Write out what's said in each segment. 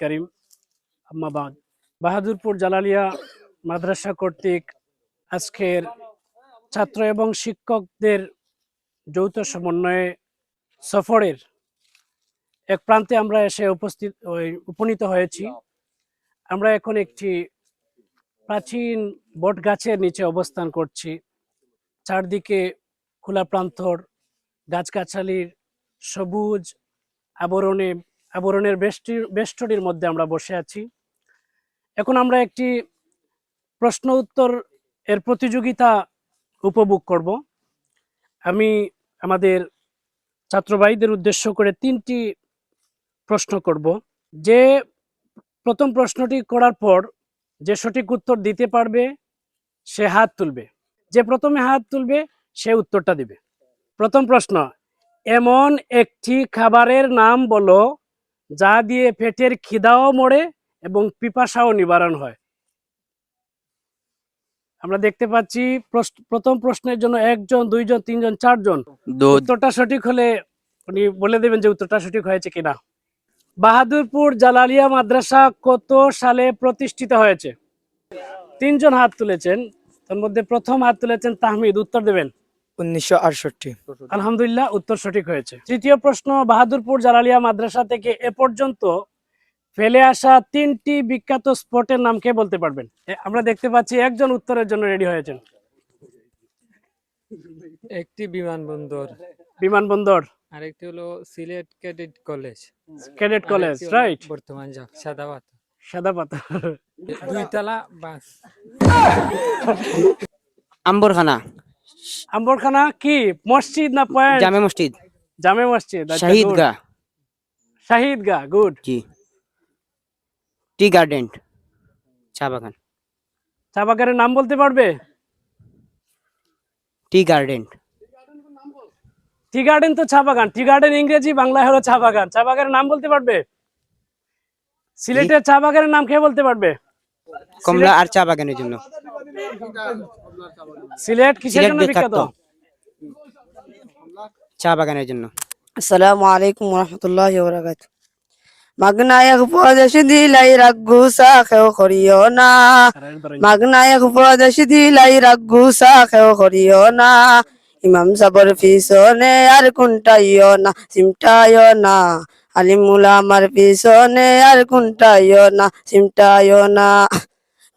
করিম আম্মাবাদ বাহাদুরপুর জালালিয়া মাদ্রাসা কর্তৃক আজকের ছাত্র এবং শিক্ষকদের যৌথ সমন্বয়ে সফরের এক প্রান্তে আমরা এসে উপস্থিত উপনীত হয়েছি। আমরা এখন একটি প্রাচীন বট গাছের নিচে অবস্থান করছি। চারদিকে খোলা প্রান্তর, গাছগাছালির সবুজ আবরণে আবরণের বেষ্টির বেষ্টনীর মধ্যে আমরা বসে আছি। এখন আমরা একটি প্রশ্ন উত্তর এর প্রতিযোগিতা উপভোগ করব। আমি আমাদের ছাত্রবাহীদের উদ্দেশ্য করে তিনটি প্রশ্ন করব। যে প্রথম প্রশ্নটি করার পর যে সঠিক উত্তর দিতে পারবে, সে হাত তুলবে। যে প্রথমে হাত তুলবে, সে উত্তরটা দিবে। প্রথম প্রশ্ন, এমন একটি খাবারের নাম বলো যা দিয়ে পেটের খিদাও মরে এবং পিপাসাও নিবারণ হয়। আমরা দেখতে পাচ্ছি প্রথম প্রশ্নের জন্য একজন দুইজন তিনজন চারজন। উত্তরটা সঠিক হলে উনি বলে দেবেন যে উত্তরটা সঠিক হয়েছে কিনা। বাহাদুরপুর জালালিয়া মাদ্রাসা কত সালে প্রতিষ্ঠিত হয়েছে? তিনজন হাত তুলেছেন। তার মধ্যে প্রথম হাত তুলেছেন তাহমিদ। উত্তর দেবেন। উনিশশো আটষট্টি। আলহামদুলিল্লাহ উত্তর সঠিক হয়েছে। তৃতীয় প্রশ্ন বাহাদুরপুর জালালিয়া মাদ্রাসা থেকে এ পর্যন্ত ফেলে আসা তিনটি বিখ্যাত স্পটের নাম কে বলতে পারবেন? আমরা দেখতে পাচ্ছি একজন উত্তরের জন্য রেডি হয়েছেন। একটি বিমানবন্দর। বিমানবন্দর। আরেকটি হলো Sylhet cadet college. Cadet college right. বর্তমান সাদা পাতা দুইতলা বাস। আম্বরখানা। আম্বরখানা কি? মসজিদ না পয়েন্ট? জামে মসজিদ। জামে মসজিদ আচ্ছা, শাহিদ গা। শাহিদ গা গুড জি। টি গার্ডেন চা বাগান। চা বাগানের নাম বলতে পারবে? Tea garden. টি গার্ডেন তো চা বাগান। টি গার্ডেন ইংরেজি বাংলায় হলো চা বাগান। চা বাগানের নাম বলতে পারবে? সিলেটের চা বাগানের নাম কে বলতে পারবে? কমলা আর চা বাগানের জন্য। সিলেট কিসের জন্য বিখ্যাত? চা বাগানের জন্য। আসসালামু আলাইকুম রহমতুল্লাহ বরকাত মাগনায়ক উপদেশ দিলাই রাগ্গু সাখেও করিও না। মাগনায়ক উপদেশ দিলাই রাগ্গু সাখেও করিও না। ইমাম সাবর পিছনে আর কুন্টাইও না চিমটাইও না। আলিমুলা আমার পিছনে আর কুন্টাইও না চিমটাইও না।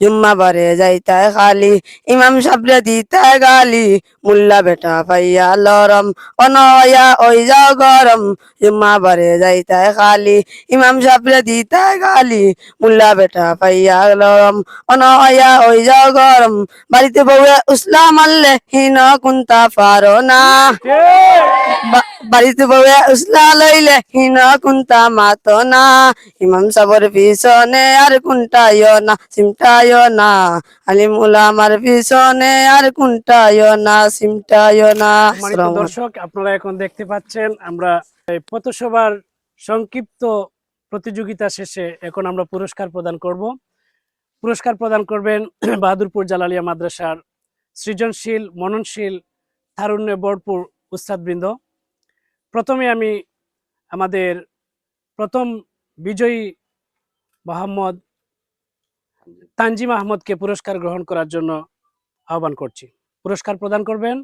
জুম্মা বারে যাইতায় খালি ইমাম সাবরে দিতায় গালি। মুল্লা বেটা পাইয়া লরম অনয়া ওই যাও গরম। জুম্মা বারে যাইতায় খালি ইমাম সাবরে দিতায় গালি। মুল্লা বেটা পাইয়া লরম অনয়া ওই যাও গরম। বাড়িতে বউয়ে উসলা মারলে হিন কুন্তা পারো না। বাড়িতে বউয়ে উসলা লইলে হিন কুন্তা মাতো না। ইমাম সাবর পিছনে আর কুন্টাইও না চিমটাইও না। আলিমুলা আমার পিছনে আর কুন্টাইও না চিমটাইও না। দর্শক আপনারা এখন দেখতে পাচ্ছেন আমরা পথসভার সংক্ষিপ্ত প্রতিযোগিতা শেষে এখন আমরা পুরস্কার প্রদান করব। পুরস্কার প্রদান করবেন বাহাদুরপুর জালালিয়া মাদ্রাসার সৃজনশীল মননশীল তারুণ্যে ভরপুর উস্তাদবৃন্দ। প্রথমে আমি আমাদের প্রথম বিজয়ী মোহাম্মদ তানজিম আহমদকে পুরস্কার গ্রহণ করার জন্য আহ্বান করছি। পুরস্কার প্রদান করবেন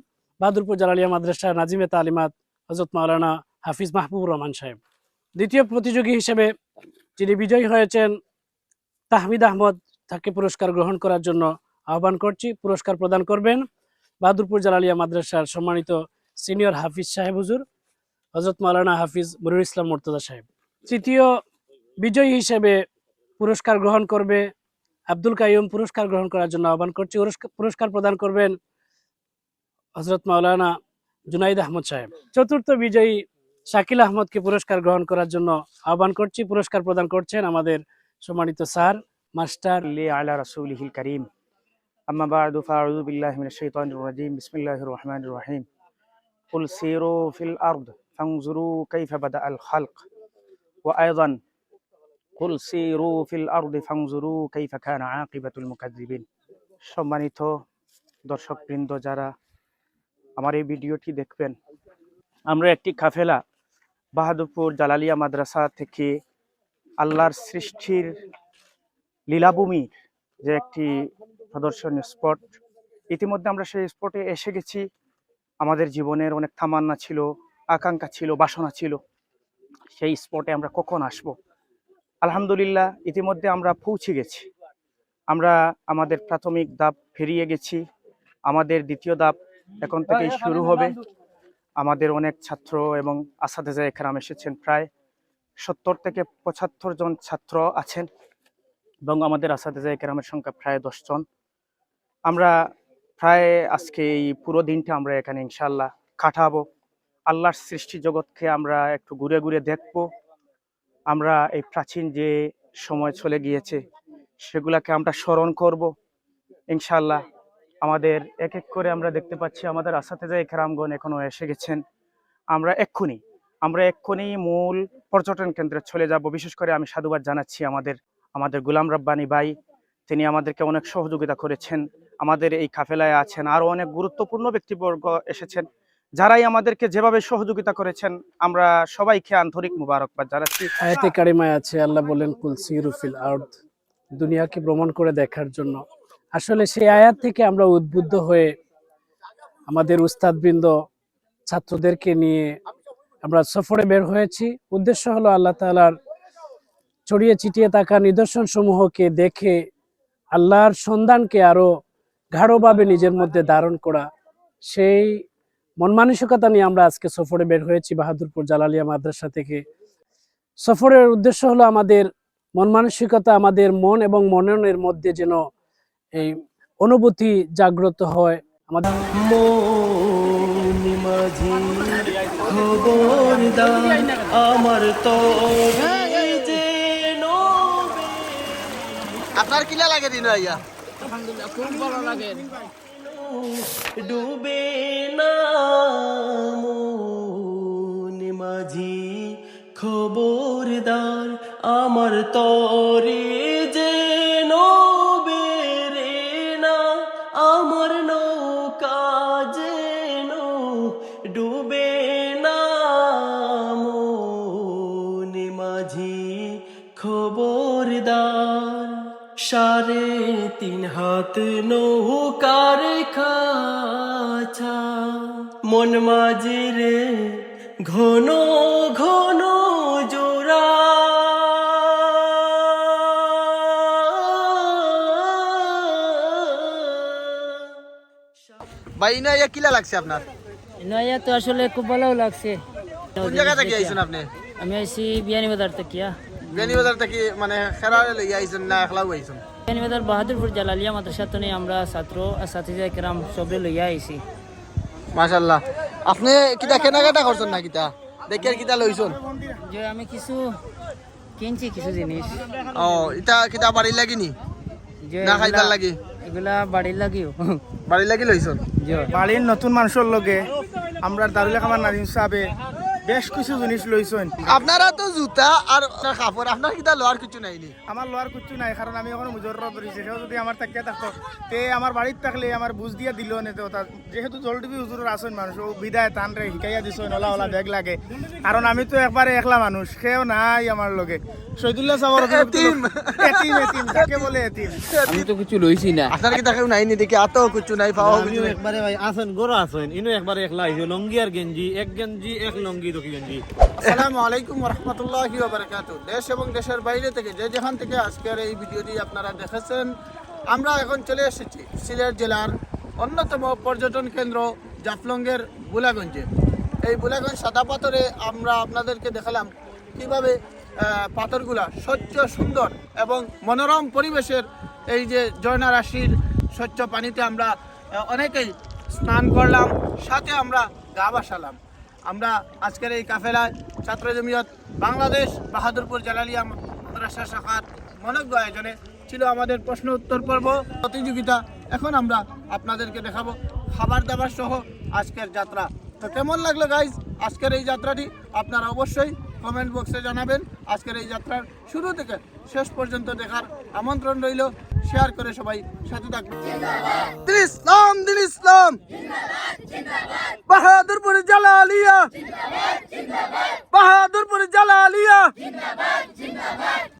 বাহাদুরপুর জালালিয়া মাদ্রাসা নাজিমে তালিমাত হজরত মাওলানা হাফিজ মাহবুবুর রহমান সাহেব। দ্বিতীয় প্রতিযোগী হিসেবে যিনি বিজয়ী হয়েছেন তাহমিদ আহমদ, তাকে পুরস্কার গ্রহণ করার জন্য আহ্বান করছি। পুরস্কার প্রদান করবেন বাহাদুরপুর জালালিয়া মাদ্রাসার সম্মানিত সিনিয়র হাফিজ সাহেব হুজুর। হজরত মালানা হাফিজ মনির ইসলাম মোর্তজা সাহেব। তৃতীয় বিজয়ী হিসেবে পুরস্কার গ্রহণ করবে, আব্দুল কাইম পুরস্কার গ্রহণ করার জন্য আহ্বান করছি। পুরস্কার প্রদান করবেন হজরত মাওলানা জুনাইদ আহমদ সাহেব। চতুর্থ বিজয়ী শাকিল আহমদকে পুরস্কার গ্রহণ করার জন্য আহ্বান করছি। পুরস্কার প্রদান করছেন আমাদের সম্মানিত স্যার, মাস্টার। লে আলা রাসুলহিল করিম। আমি বিসমিল্লাহ রহমান রহিম। ফুল সিরো ফিল আর্দ। فانظروا كيف بدأ الخلق وأيضا قل سيروا في الأرض فانظروا كيف كان عاقبة المكذبين সম্মানিত দর্শকবৃন্দ যারা আমার এই ভিডিওটি দেখবেন আমরা একটি কাফেলা বাহাদুরপুর জালালিয়া মাদ্রাসা থেকে আল্লাহর সৃষ্টির লীলাভূমির যে একটি প্রদর্শনীয় স্পট ইতিমধ্যে আমরা সেই স্পটে এসে গেছি আমাদের জীবনের অনেক তামান্না ছিল আকাঙ্ক্ষা ছিল, বাসনা ছিল, সেই স্পটে আমরা কখন আসব? আলহামদুলিল্লাহ, ইতিমধ্যে আমরা পৌঁছে গেছি। আমরা আমাদের প্রাথমিক ধাপ ফেরিয়ে গেছি। আমাদের দ্বিতীয় ধাপ এখন থেকেই শুরু হবে। আমাদের অনেক ছাত্র এবং আসাদেজা একরাম এসেছেন প্রায় সত্তর থেকে পঁচাত্তর জন ছাত্র আছেন এবং আমাদের আসাদেজা একরামের সংখ্যা প্রায় দশ জন। আমরা প্রায় আজকে এই পুরো দিনটা আমরা এখানে ইনশাল্লাহ কাটাবো। আল্লাহর সৃষ্টি জগৎকে আমরা একটু ঘুরে ঘুরে দেখব। আমরা এই প্রাচীন যে সময় চলে গিয়েছে, সেগুলাকে আমরা স্মরণ করব। ইনশাল্লাহ আমাদের এক এক করে আমরা দেখতে পাচ্ছি, আমাদের আসাতে যায় খেরামগণ এখনও এসে গেছেন। আমরা এক্ষুনি আমরা এক্ষুনি মূল পর্যটন কেন্দ্রে চলে যাব। বিশেষ করে আমি সাধুবাদ জানাচ্ছি আমাদের আমাদের গুলাম রব্বানি ভাই। তিনি আমাদেরকে অনেক সহযোগিতা করেছেন। আমাদের এই কাফেলায় আছেন। আরও অনেক গুরুত্বপূর্ণ ব্যক্তিবর্গ এসেছেন। যারাই আমাদেরকে যেভাবে সহযোগিতা করেছেন, আমরা সবাইকে আন্তরিক মুবারকবাদ জানাচ্ছি। আয়াতে কারিমায় আছে, আল্লাহ বলেন, কুল সিরুফিল আর্থ দুনিয়াকে ভ্রমণ করে দেখার জন্য। আসলে সেই আয়াত থেকে আমরা উদ্বুদ্ধ হয়ে আমাদের উস্তাদবৃন্দ, ছাত্রদেরকে নিয়ে আমরা সফরে বের হয়েছি। উদ্দেশ্য হলো আল্লাহ তালার ছড়িয়ে ছিটিয়ে থাকা নিদর্শন সমূহকে দেখে আল্লাহর সন্ধানকে আরও গাঢ়ভাবে নিজের মধ্যে ধারণ করা। সেই মন মানসিকতা নিয়ে আমরা আজকে সফরে বের হয়েছি বাহাদুরপুর জালালিয়া মাদ্রাসা থেকে। সফরের উদ্দেশ্য হলো আমাদের মন মানসিকতা আমাদের মন এবং মননের মধ্যে যেন এই অনুভূতি জাগ্রত হয়। আমাদের আপনার কিলা লাগে দিন ভাইয়া? ডুবে না মন মাঝি। খবরদার আমার তরে যে বেরে না, আমার নৌকা যেন ডুবে না মন মাঝি। খবরদার সাড়ে তিন হাত নৌকার খাছা মন মাঝে রে ঘন ঘন জোড়া। ভাই না ইয়া কিলা লাগছে আপনার? নয়া তো আসলে খুব ভালো লাগছে। কোন জায়গা থেকে আইছেন আপনি? আমি আইছি বিয়ানি বাজার থেকে। বেনি বাজার থেকে মানে খেরারে লইয়া আইছেন না একলাও আইছেন? বিয়ানি বাজার বাহাদুরপুর জালালিয়া মাদ্রাসা তো আমরা ছাত্র আর ছাত্রীরা কেরাম সবরে লইয়া আইছি। মাশাআল্লাহ। আপনি কিতা কেনাকাটা করছেন না কিতা? দেখে কিতা লইছেন? যে আমি কিছু কিনছি কিছু জিনিস। ও ইটা কিতা বাড়ি লাগিনি যে না খাইতার লাগি? এগুলা বাড়ির লাগিও। বাড়ি লাগি লইছেন? বাড়ির নতুন মানুষের লগে আমরা দারুল কামার নাজিম সাহেবে বেশ কিছু জিনিস লইছেন। আপনারা তো জুতা আর আপনার কাপড় আপনার কিতা লোয়ার কিছু নাইনি আমার লোয়ার কিছু নাই কারণ আমি এখন মুজর ধরেছি সেও যদি আমার থাকিয়া থাকতো তে আমার বাড়ির থাকলে আমার বুঝ দিয়া দিল নে তো তা- যেহেতু জলটিভি হুজুরের আসেন মানুষ ও বিদায় টান রে শিকাইয়া দিছেন ওলা ওলা ব্যাগ লাগে। কারণ আমি তো একবারে একলা মানুষ সেও নাই আমার লগে। শহীদুল্লাহ সাহর এতিম। এতিম এতিম কাকে বলে এতিম। আমি তো কিছু লইছি না। আপনার দেখি আতো কিছু নাই পাওয়া কিছু একবারে ভাই আসেন গরো আসেন। ইনো একবারে একলা আইছো লঙ্গি আর গেঞ্জি এক গেঞ্জি এক লঙ্গি গেঞ্জি। আসসালামু আলাইকুম রহমতুল্লাহি বারাকাতু দেশ এবং দেশের বাইরে থেকে যে যেখান থেকে আজকের এই ভিডিওটি আপনারা দেখেছেন আমরা এখন চলে এসেছি সিলেট জেলার অন্যতম পর্যটন কেন্দ্র জাফলংয়ের বুলাগঞ্জে। এই বুলাগঞ্জ সাদা পাথরে আমরা আপনাদেরকে দেখালাম কীভাবে পাথরগুলা স্বচ্ছ, সুন্দর এবং মনোরম পরিবেশের এই যে ঝর্ণা রাশির স্বচ্ছ পানিতে আমরা অনেকেই স্নান করলাম, সাথে আমরা গা বাসালাম। আমরা আজকের এই কাফেলায় ছাত্র জমিয়ত বাংলাদেশ বাহাদুরপুর জালালিয়া মাদ্রাসা শাখার মনজ্ঞ আয়োজনে ছিল আমাদের প্রশ্ন উত্তর পর্ব প্রতিযোগিতা। এখন আমরা আপনাদেরকে দেখাবো খাবার দাবার সহ আজকের যাত্রা। তো কেমন লাগল গাইজ আজকের এই যাত্রাটি আপনারা অবশ্যই কমেন্ট বক্সে জানাবেন। আজকের এই যাত্রার শুরু থেকে শেষ পর্যন্ত দেখার আমন্ত্রণ রইল। শেয়ার করে সবাই সাথে থাকবে দিন ইসলাম দিন ইসলাম। বাহাদুরপুর জালালিয়া। বাহাদুরপুর জালালিয়া।